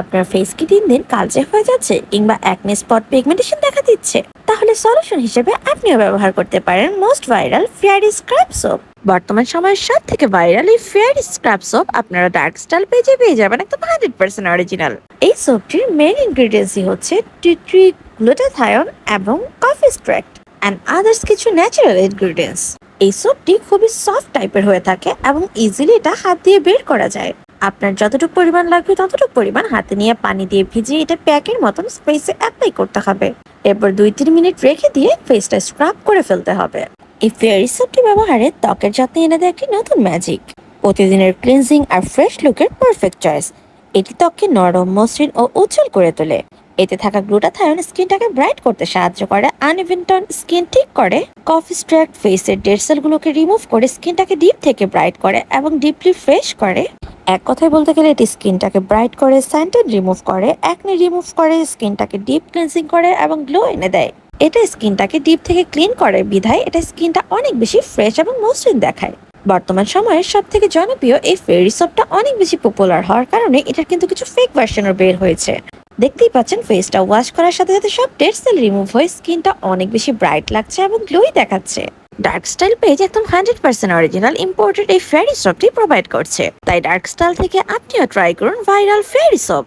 আপনার ফেস কি দিন দিন কালচে হয়ে যাচ্ছে কিংবা অ্যাকনে স্পট পিগমেন্টেশন দেখা দিচ্ছে, তাহলে সলিউশন হিসেবে আপনিও ব্যবহার করতে পারেন most viral fairy scrub soap বর্তমান সময়ের সব থেকে ভাইরাল এই ফেয়ারি স্ক্রাব সোপ আপনারা ডার্ক স্টাইল পেজে পেয়ে যাবেন একদম হান্ড্রেড পার্সেন্ট অরিজিনাল এই সোপটির মেন ইনগ্রিডিয়েন্টসই হচ্ছে টিট্রি গ্লুটাথায়ন এবং কফি স্ট্র্যাক্ট অ্যান্ড আদার্স কিছু ন্যাচারাল ইনগ্রিডিয়েন্টস এই সোপটি খুবই সফট টাইপের হয়ে থাকে এবং ইজিলি এটা হাত দিয়ে বের করা যায়। আপনার যতটুকু পরিমাণ লাগবে, ততটুকু পরিমাণ হাতে নিয়ে পানি দিয়ে ভিজিয়ে এটা প্যাকের মতন স্পেসে অ্যাপ্লাই করতে হবে। এরপর দুই তিন মিনিট রেখে দিয়ে ফেসটা স্ক্রাব করে ফেলতে হবে। এই ফেয়ারি সোপটি ব্যবহারে ত্বকের যত্নে এনে দেয় একটি নতুন ম্যাজিক প্রতিদিনের ক্লিনজিং আর ফ্রেশ লুকের পারফেক্ট চয়েস এটি ত্বককে নরম, মসৃণ ও উজ্জ্বল করে তোলে। এতে থাকা গ্লুটাথায়ন স্কিনটাকে ব্রাইট করতে সাহায্য করে। আনইভেন টোন স্কিন ঠিক করে। কফি স্ট্র্যাক্ট ফেসের ডেড সেলগুলোকে রিমুভ করে স্কিনটাকে ডিপ থেকে ব্রাইট করে এবং ডিপলি ফ্রেশ করে। এক কথায় বলতে গেলে এটি স্কিনটাকে ব্রাইট করে স্যান্টেন রিমুভ করে অ্যাকনে রিমুভ করে, স্কিনটাকে ডিপ ক্লিনজিং করে এবং গ্লো এনে দেয়। এটা স্কিনটাকে ডিপ থেকে ক্লিন করে, বিধায় এটা স্কিনটা অনেক বেশি ফ্রেশ এবং মসৃণ দেখায়। বর্তমান সময়ে সব থেকে জনপ্রিয় এই ফেরি সপটা অনেক বেশি পপুলার হওয়ার কারণে এটার কিন্তু কিছু ফেক ভার্সনও বের হয়েছে। দেখতেই পাচ্ছেন ফেসটা ওয়াশ করার সাথে সাথে সব ডেড সেল রিমুভ হয়ে স্কিনটা অনেক বেশি ব্রাইট লাগছে এবং গ্লোই দেখাচ্ছে। ডার্ক স্টাইল পেজ একদম হান্ড্রেড পার্সেন্ট অরিজিনাল ইম্পোর্টেড এই ফেরি সপটি প্রোভাইড করছে। তাই ডার্ক স্টাইল থেকে আপনিও ট্রাই করুন ভাইরাল ফেরি সপ